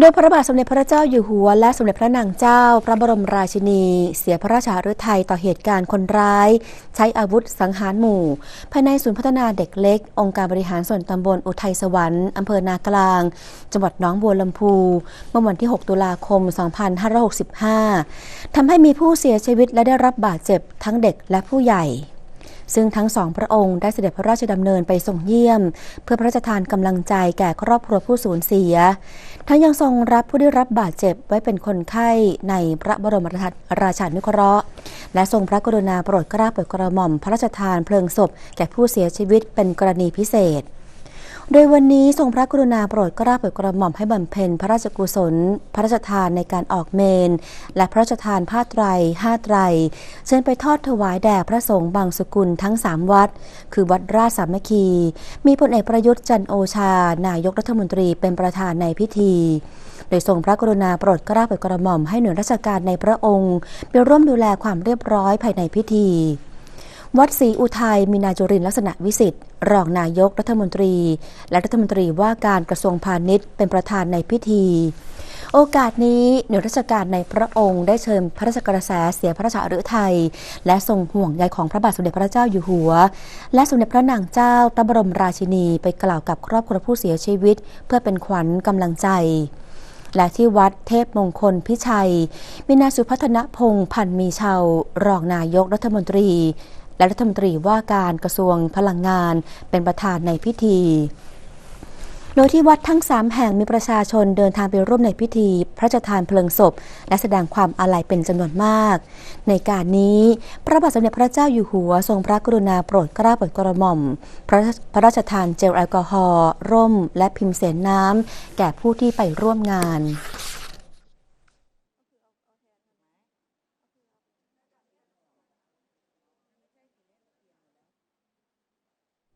โดยพระบาทสมเด็จพระเจ้าอยู่หัว และสมเด็จพระนางเจ้า พระบรมราชินี เสียพระราชาฤทัยต่อเหตุการณ์คนร้าย ใช้อาวุธสังหารหมู่ ภายในศูนย์พัฒนาเด็กเล็ก องค์การบริหารส่วนตำบลอุทัยสวรรค์อำเภอนากลาง จังหวัดหนองบัวลำพูเมื่อวันที่ 6 ตุลาคม 2565ทำให้มีผู้เสียชีวิตและได้รับบาดเจ็บทั้งเด็กและผู้ใหญ่ ซึ่งทั้งสองพระองค์ได้เสด็จพระราชดำเนินไปส่งเยี่ยม เพื่อพระราชทานกำลังใจแก่ครอบครัวผู้สูญเสีย ทั้งยังทรงรับผู้ได้รับบาดเจ็บไว้เป็นคนไข้ในพระบรมราชานุเคราะห์ และทรงพระกรุณาโปรดเกล้าโปรดกระหม่อมพระราชทานเพลิงศพแก่ผู้เสียชีวิตเป็นกรณีพิเศษ โดยวันนี้ทรงพระกรุณาโปรดเกล้าโปรดกระหม่อมให้บำเพ็ญพระราชกุศล พระราชทานในการออกเมน และพระราชทานผ้าไตรห้าไตร เชิญไปทอดถวายแด่พระสงฆ์บางสกุลทั้งสามวัด คือวัดราชสามัคคี มีพลเอกประยุทธ์จันโอชา นายกรัฐมนตรีเป็นประธานในพิธีโดยทรงพระกรุณาโปรดกล้าโปรดกระหม่อมให้หน่วยราชการในพระองค์ไปร่วมดูแลความเรียบร้อยภายในพิธี วัดศรีอุทัยมีนายจุรินลักษณะวิสิทธิ์ รองนายกรัฐมนตรี และรัฐมนตรีว่าการกระทรวงพาณิชย์เป็นประธานในพิธี โอกาสนี้หน่วยราชการในพระองค์ได้เชิญพระราชกระแสเสียพระราชฤทัยและทรงห่วงใยของพระบาทสมเด็จพระเจ้าอยู่หัว และสมเด็จพระนางเจ้าพระบรมราชินีไปกล่าวกับครอบครัวผู้เสียชีวิต เพื่อเป็นขวัญกำลังใจ และที่วัดเทพมงคลพิชัย มีนายสุพัฒนพงษ์พันธ์มีชาวรองนายกรัฐมนตรี และรัฐมนตรีว่าการกระทรวงพลังงานเป็นประธานในพิธี โดยที่วัดทั้งสามแห่งมีประชาชนเดินทางไปร่วมในพิธี พระราชทานเพลิงศพ และแสดงความอาลัยเป็นจำนวนมาก ในการนี้ พระบาทสมเด็จพระเจ้าอยู่หัวทรงพระกรุณาโปรดเกล้าโปรดกระหม่อม พระพระราชทานเจลแอลกอฮอล์ร่ม และพิมพ์เสนน้ำแก่ผู้ที่ไปร่วมงาน